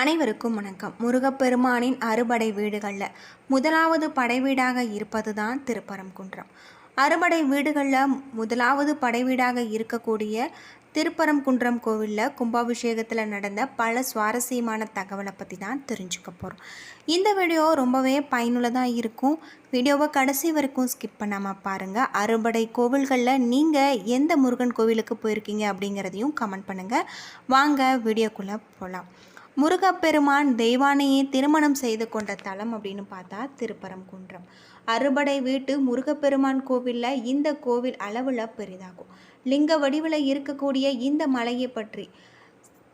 அனைவருக்கும் வணக்கம். முருகப்பெருமானின் அறுபடை வீடுகளில் முதலாவது படை வீடாக இருப்பது தான் திருப்பரங்குன்றம் அறுபடை வீடுகளில் முதலாவது படை வீடாக இருக்கக்கூடிய திருப்பரங்குன்றம் கோவிலில் கும்பாபிஷேகத்தில் நடந்த பல சுவாரஸ்யமான தகவலை பற்றி தான் தெரிஞ்சுக்க போகிறோம் இந்த வீடியோ ரொம்பவே பயனுள்ளதாக இருக்கும். வீடியோவை கடைசி வரைக்கும் ஸ்கிப் பண்ணாமல் பாருங்கள் அறுபடை கோவில்களில் நீங்கள் எந்த முருகன் கோவிலுக்கு போயிருக்கீங்க அப்படிங்கிறதையும் கமெண்ட் பண்ணுங்கள் வாங்க வீடியோக்குள்ளே போகலாம் முருகப்பெருமான் தெய்வானையே திருமணம் செய்து கொண்ட தலம் அப்படின்னு பார்த்தா திருப்பரங்குன்றம் அறுபடை வீட்டு முருகப்பெருமான் கோவிலில் இந்த கோவில் அளவில் பெரிதாகும். லிங்க வடிவில் இருக்கக்கூடிய இந்த மலையை பற்றி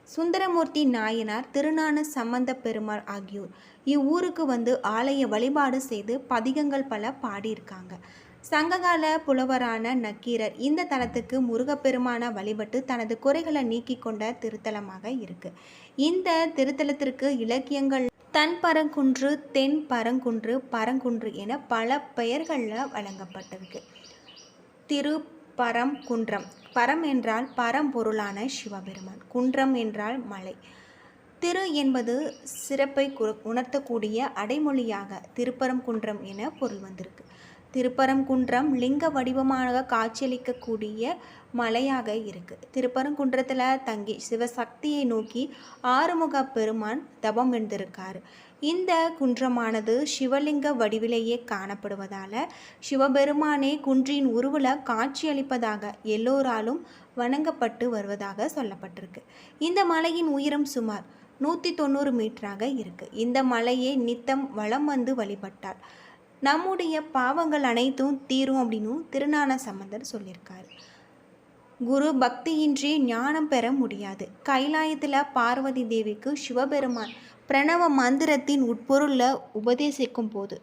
சுந்தரமூர்த்தி நாயனார் திருஞான சம்பந்த பெருமாள் ஆகியோர் இவ்வூருக்கு வந்து ஆலய வழிபாடு செய்து பதிகங்கள் பல பாடியிருக்காங்க. சங்ககால புலவரான நக்கீரர் இந்த தலத்துக்கு முருகப்பெருமான வழிபட்டு தனது குறைகளை நீக்கி கொண்ட திருத்தலமாக இருக்கு. இந்த திருத்தலத்திற்கு இலக்கியங்கள் தன் பரங்குன்று தென் பரங்குன்று பரங்குன்று என பல பெயர்களில் வழங்கப்பட்டிருக்கு. திரு பரம் என்றால் பரம்பொருளான சிவபெருமான் குன்றம் என்றால் மலை. திரு என்பது சிறப்பை கு- உணர்த்தக்கூடிய அடைமொழியாக திருப்பரம் குன்றம் என பொருள் வந்திருக்கு. திருப்பரங்குன்றம் லிங்க வடிவமாக காட்சியளிக்கக்கூடிய மலையாக இருக்குது திருப்பரங்குன்றத்தில் தங்கி சிவசக்தியை நோக்கி ஆறுமுக பெருமான் தவம் இருந்திருக்காரு இந்த குன்றமானது சிவலிங்க வடிவிலேயே காணப்படுவதால் சிவபெருமானே குன்றின் உருவில் காட்சியளிப்பதாக எல்லோராலும் வணங்கப்பட்டு வருவதாக சொல்லப்பட்டிருக்கு. இந்த மலையின் உயரம் சுமார் நூற்றி தொண்ணூறு மீட்டராக இருக்குது இந்த மலையை நித்தம் வலம் வந்து வழிபட்டார். நம்முடைய பாவங்கள் அனைத்தும் தீரும் அப்படின்னும் திருநான சம்பந்தர் சொல்லியிருக்காரு. குரு பக்தியின்றி ஞானம் பெற முடியாது. கைலாயத்தில் பார்வதி தேவிக்கு சிவபெருமான் பிரணவ மந்திரத்தின் உட்பொருளில் உபதேசிக்கும் போது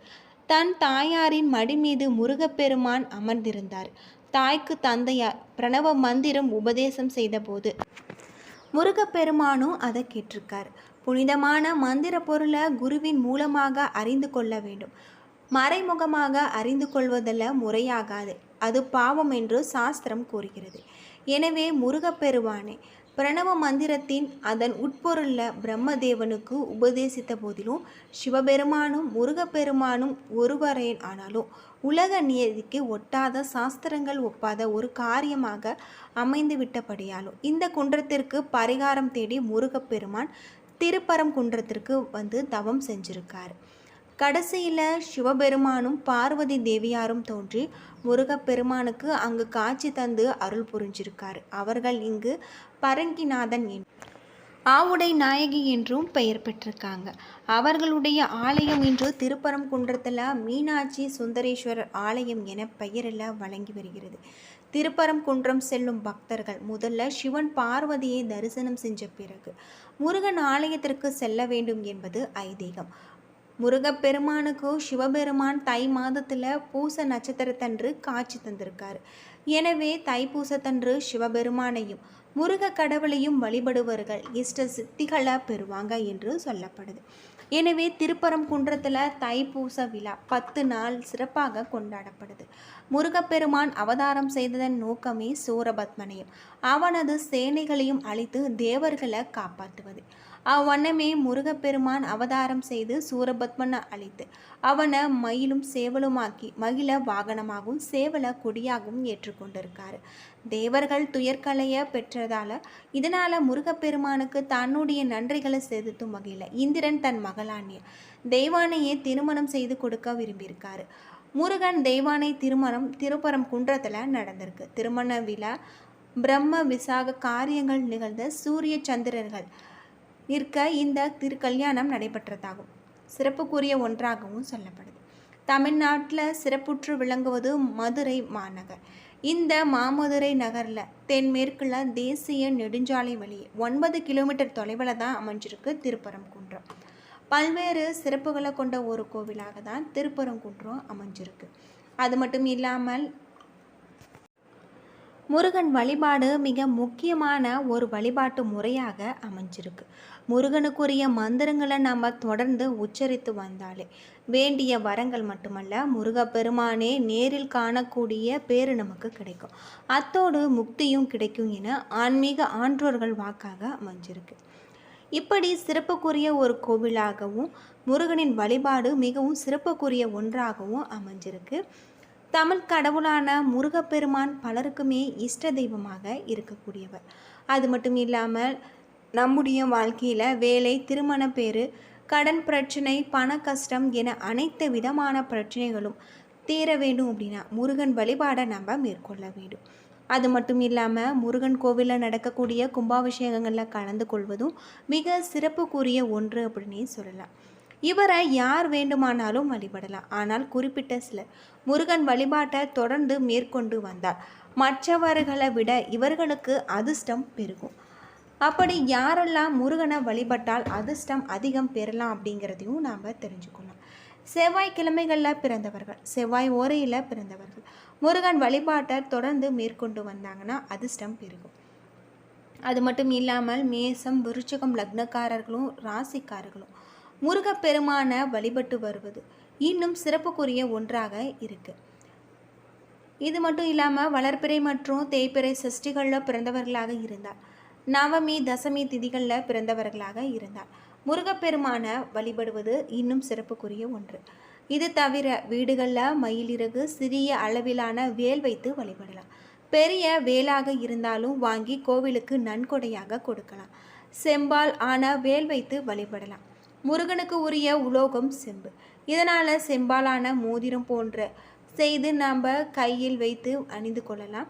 தன் தாயாரின் மடி மீது முருகப்பெருமான் அமர்ந்திருந்தார். தாய்க்கு தந்தையார் பிரணவ மந்திரம் உபதேசம் செய்தபோது முருகப்பெருமானும் அதை கேட்டிருக்கார். புனிதமான மந்திர பொருளை குருவின் மூலமாக அறிந்து கொள்ள வேண்டும். மறைமுகமாக அறிந்து கொள்வதில் முறையாகாது. அது பாவம் என்று சாஸ்திரம் கூறுகிறது. எனவே முருகப்பெருமானே பிரணவ மந்திரத்தின் அதன் உட்பொருளில் பிரம்மதேவனுக்கு உபதேசித்த போதிலும் சிவபெருமானும் முருகப்பெருமானும் ஒருவரேன் ஆனாலும் உலக நியதிக்கு ஒட்டாத சாஸ்திரங்கள் ஒப்பாத ஒரு காரியமாக அமைந்து விட்டபடியாலும் இந்த குன்றத்திற்கு பரிகாரம் தேடி முருகப்பெருமான் திருப்பரம் குன்றத்திற்கு வந்து தவம் செஞ்சிருக்கார். கடைசியில் சிவபெருமானும் பார்வதி தேவியாரும் தோன்றி முருகப்பெருமானுக்கு அங்கு காட்சி தந்து அருள் புரிஞ்சிருக்கார். அவர்கள் இங்கு பரங்கிநாதன் என் ஆவுடை நாயகி என்றும் பெயர் பெற்றிருக்காங்க. அவர்களுடைய ஆலயம் இன்று திருப்பரங்குன்றத்தில் மீனாட்சி சுந்தரேஸ்வரர் ஆலயம் என பெயரில் வழங்கி வருகிறது. திருப்பரங்குன்றம் செல்லும் பக்தர்கள் முதல்ல சிவன் பார்வதியை தரிசனம் செஞ்ச பிறகு முருகன் ஆலயத்திற்கு செல்ல வேண்டும் என்பது ஐதீகம். முருகப்பெருமானுக்கு சிவபெருமான் தை மாதத்தில் பூச நட்சத்திரத்தன்று காட்சி தந்திருக்காரு. எனவே தைப்பூசத்தன்று சிவபெருமானையும் முருக கடவுளையும் வழிபடுவர்கள் இஷ்ட சித்திகளை பெறுவாங்க என்று சொல்லப்படுது. எனவே திருப்பரங்குன்றத்தில் தைப்பூச விழா பத்து நாள் சிறப்பாக கொண்டாடப்படுது. முருகப்பெருமான் அவதாரம் செய்ததன் நோக்கமே சூரபத்மனையும் அவனது சேனைகளையும் அழித்து தேவர்களை காப்பாற்றுவது. அவ்வண்ணமே முருகப்பெருமான் அவதாரம் செய்து சூரபத்மனை அழித்து அவனை மயிலும் சேவலுமாக்கி மகிழ வாகனமாகவும் சேவல கொடியாகவும் ஏற்றுக்கொண்டிருக்காரு. தேவர்கள் துயர்கலைய பெற்றதால இதனால முருகப்பெருமானுக்கு தன்னுடைய நன்றிகளை செலுத்தும் வகையில் இந்திரன் தன் மகளானிய தெய்வானையே திருமணம் செய்து கொடுக்க விரும்பியிருக்காரு. முருகன் தெய்வானை திருமணம் திருப்பரம் குன்றத்தில் நடந்திருக்கு. திருமண விழா பிரம்ம விசாக காரியங்கள் நிகழ்ந்த சூரிய சந்திரர்கள் நிற்க இந்த திருக்கல்யாணம் நடைபெற்றதாகும். சிறப்புக்குரிய ஒன்றாகவும் சொல்லப்படுது. தமிழ்நாட்டில் சிறப்புற்று விளங்குவது மதுரை மாநகர். இந்த மாமதுரை நகரில் தென்மேற்குல தேசிய நெடுஞ்சாலை வழியே ஒன்பது கிலோமீட்டர் தொலைவில் தான் அமைஞ்சிருக்கு திருப்பரங்குன்றம். பல்வேறு சிறப்புகளை கொண்ட ஒரு கோவிலாக தான் திருப்பரங்குன்றம் அமைஞ்சிருக்கு. அது மட்டும் இல்லாமல் முருகன் வழிபாடு மிக முக்கியமான ஒரு வழிபாட்டு முறையாக அமைஞ்சிருக்கு. முருகனுக்குரிய மந்திரங்களை நம்ம தொடர்ந்து உச்சரித்து வந்தாலே. வேண்டிய வரங்கள் மட்டுமல்ல முருகப்பெருமானே நேரில் காணக்கூடிய பேரு நமக்கு கிடைக்கும். அத்தோடு முக்தியும் கிடைக்கும் என ஆன்மீக ஆன்றோர்கள் வாக்காக அமைஞ்சிருக்கு. இப்படி சிறப்புக்குரிய ஒரு கோவிலாகவும் முருகனின் வழிபாடு மிகவும் சிறப்புக்குரிய ஒன்றாகவும் அமைஞ்சிருக்கு. தமிழ் கடவுளான முருகப்பெருமான் பலருக்குமே இஷ்ட தெய்வமாக இருக்கக்கூடியவர். அது மட்டும் இல்லாமல் நம்முடைய வாழ்க்கையில் வேலை திருமண பேர் கடன் பிரச்சனை பண கஷ்டம் என அனைத்து விதமான பிரச்சனைகளும் தீர வேண்டும் அப்படின்னா முருகன் வழிபாடை நம்ம மேற்கொள்ள வேண்டும். அது மட்டும் இல்லாமல் முருகன் கோவிலில் நடக்கக்கூடிய கும்பாபிஷேகங்களில் கலந்து கொள்வதும் மிக சிறப்புக்குரிய ஒன்று அப்படின்னே சொல்லலாம். இவரை யார் வேண்டுமானாலும் வழிபடலாம். ஆனால் குறிப்பிட்ட சிலர் முருகன் வழிபாட்டை தொடர்ந்து மேற்கொண்டு வந்தார் மற்றவர்களை விட இவர்களுக்கு அதிர்ஷ்டம் பெருகும். அப்படி யாரெல்லாம் முருகனை வழிபட்டால் அதிர்ஷ்டம் அதிகம் பெறலாம் அப்படிங்கிறதையும் நாம் தெரிஞ்சுக்கணும். செவ்வாய்க்கிழமைகளில் பிறந்தவர்கள் செவ்வாய் ஓரையில் பிறந்தவர்கள். முருகன் வழிபாட்டை தொடர்ந்து மேற்கொண்டு வந்தாங்கன்னா அதிர்ஷ்டம் பெருகும். அது மட்டும் இல்லாமல் மேசம் விருச்சகம் லக்னக்காரர்களும் ராசிக்காரர்களும் முருகப்பெருமான வழிபட்டு வருவது இன்னும் சிறப்புக்குரிய ஒன்றாக இருக்குது இது மட்டும் இல்லாமல் வளர்ப்பிறை மற்றும் தேய்ப்பிறை சஷ்டிகளில் பிறந்தவர்களாக இருந்தார் நவமி தசமி திதிகளில் பிறந்தவர்களாக இருந்தார். முருகப்பெருமான வழிபடுவது இன்னும் சிறப்புக்குரிய ஒன்று. இது தவிர வீடுகளில் மயிலிறகு சிறிய அளவிலான வேல் வைத்து வழிபடலாம். பெரிய வேலாக இருந்தாலும் வாங்கி கோவிலுக்கு நன்கொடையாக கொடுக்கலாம். செம்பால் ஆன வேல் வைத்து வழிபடலாம். முருகனுக்கு உரிய உலோகம் செம்பு. இதனால் செம்பாலான மோதிரம் போன்ற செய்து நாம் கையில் வைத்து அணிந்து கொள்ளலாம்.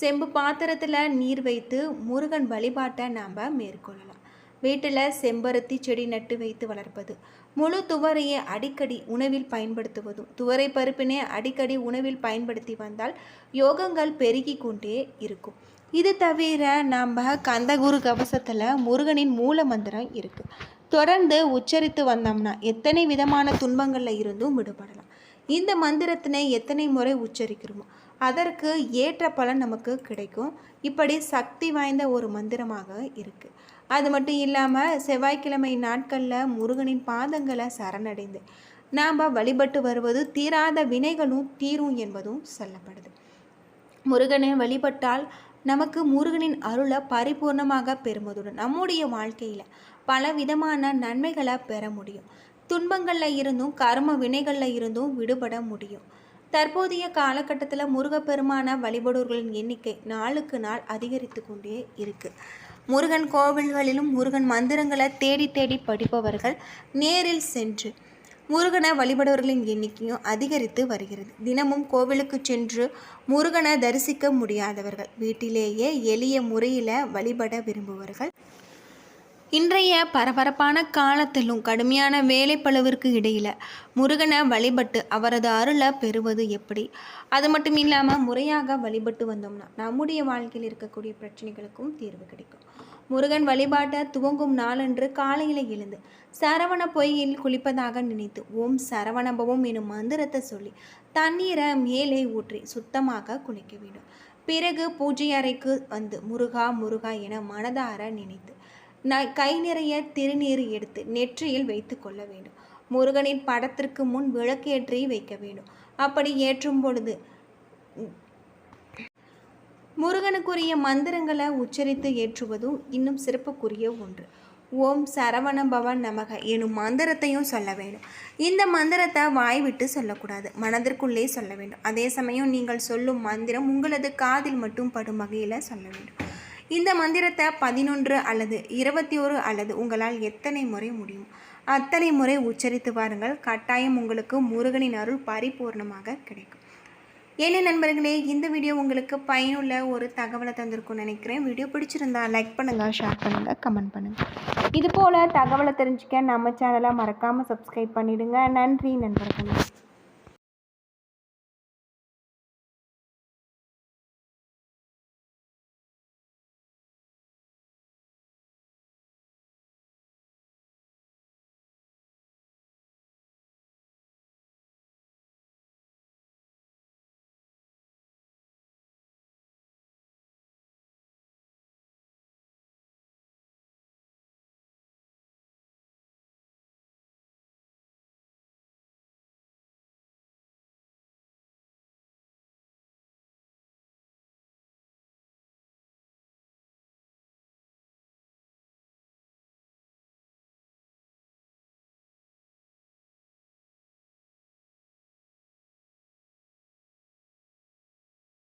செம்பு பாத்திரத்தில் நீர் வைத்து முருகன் வழிபாட்டை நாம் மேற்கொள்ளலாம். வீட்டில் செம்பருத்தி செடி நட்டு வைத்து வளர்ப்பது. முழு துவரையை அடிக்கடி உணவில் பயன்படுத்துவதும் துவரை பருப்பினை அடிக்கடி உணவில் பயன்படுத்தி வந்தால் யோகங்கள் பெருகி கொண்டே இருக்கும். இது தவிர நம்ம கந்தகுரு கவசத்தில் முருகனின் மூல மந்திரம் இருக்குது தொடர்ந்து உச்சரித்து வந்தோம்னா எத்தனை விதமான துன்பங்களில் இருந்தும் விடுபடலாம். இந்த மந்திரத்தினை எத்தனை முறை உச்சரிக்கிறோமோ அதற்கு ஏற்ற பலன் நமக்கு கிடைக்கும். இப்படி சக்தி வாய்ந்த ஒரு மந்திரமாக இருக்குது அது மட்டும் இல்லாமல் செவ்வாய்க்கிழமை நாட்களில் முருகனின் பாதங்களை சரணடைந்து நாம் வழிபட்டு வருவது தீராத வினைகளும் தீரும் என்பதும் சொல்லப்படுது. முருகனை வழிபட்டால் நமக்கு முருகனின் அருளை பரிபூர்ணமாக பெறுவதுடன் நம்முடைய வாழ்க்கையில் பல விதமான நன்மைகளை பெற முடியும். துன்பங்களில் இருந்தும் கர்ம வினைகளில் இருந்தும் விடுபட முடியும். தற்போதைய காலகட்டத்தில் முருகப்பெருமான வழிபடுவர்களின் எண்ணிக்கை நாளுக்கு நாள் அதிகரித்து கொண்டே இருக்குது முருகன் கோவில்களிலும் முருகன் மந்திரங்களை தேடி தேடி படிப்பவர்கள் நேரில் சென்று முருகனை வழிபடுவர்களின் எண்ணிக்கையும் அதிகரித்து வருகிறது. தினமும் கோவிலுக்கு சென்று முருகனை தரிசிக்க முடியாதவர்கள் வீட்டிலேயே எளிய முறையில் வழிபட விரும்புவர்கள் இன்றைய பரபரப்பான காலத்திலும் கடுமையான வேலைப்பளவிற்கு இடையில் முருகனை வழிபட்டு அவரது அருளை பெறுவது எப்படி? அது மட்டும் இல்லாமல் முறையாக வழிபட்டு வந்தோம்னா நம்முடைய வாழ்க்கையில் இருக்கக்கூடிய பிரச்சனைகளுக்கும் தீர்வு கிடைக்கும். முருகன் வழிபாட்டை துவங்கும் நாளன்று காலையில் எழுந்து சரவண பொய்யில் குளிப்பதாக நினைத்து ஓம் சரவணபவம் எனும் மந்திரத்தை சொல்லி தண்ணீரை மேலே ஊற்றி சுத்தமாக குளிக்க வேண்டும். பிறகு பூஜை அறைக்கு வந்து முருகா முருகா என மனதார நினைத்து ந கை நிறைய திருநீர் எடுத்து நெற்றியில் வைத்து கொள்ள வேண்டும். முருகனின் படத்திற்கு முன் விளக்கேற்றி வைக்க வேண்டும். அப்படி ஏற்றும் பொழுது முருகனுக்குரிய மந்திரங்களை உச்சரித்து ஏற்றுவதும் இன்னும் சிறப்புக்குரிய ஒன்று. ஓம் சரவண பவன் நமக எனும் மந்திரத்தையும் சொல்ல வேண்டும். இந்த மந்திரத்தை வாய் விட்டு சொல்லக்கூடாது மனதிற்குள்ளே சொல்ல வேண்டும். அதே சமயம் நீங்கள் சொல்லும் மந்திரம் உங்களது காதில் மட்டும் படும் வகையில் சொல்ல வேண்டும். இந்த மந்திரத்தை பதினொன்று அல்லது இருபத்தி ஒரு அல்லது உங்களால் எத்தனை முறை முடியும்? அத்தனை முறை உச்சரித்து பாருங்கள். கட்டாயம் உங்களுக்கு முருகனின் அருள் பரிபூர்ணமாக கிடைக்கும். என்ன நண்பர்களே இந்த வீடியோ உங்களுக்கு பயனுள்ள ஒரு தகவலை தந்திருக்கும்னு நினைக்கிறேன். வீடியோ பிடிச்சிருந்தா லைக் பண்ணுங்கள் ஷேர் பண்ணுங்கள் கமெண்ட் பண்ணுங்கள் இது போல் தகவலை தெரிஞ்சுக்க நம்ம சேனலை மறக்காமல் சப்ஸ்கிரைப் பண்ணிவிடுங்க நன்றி நண்பர்களே.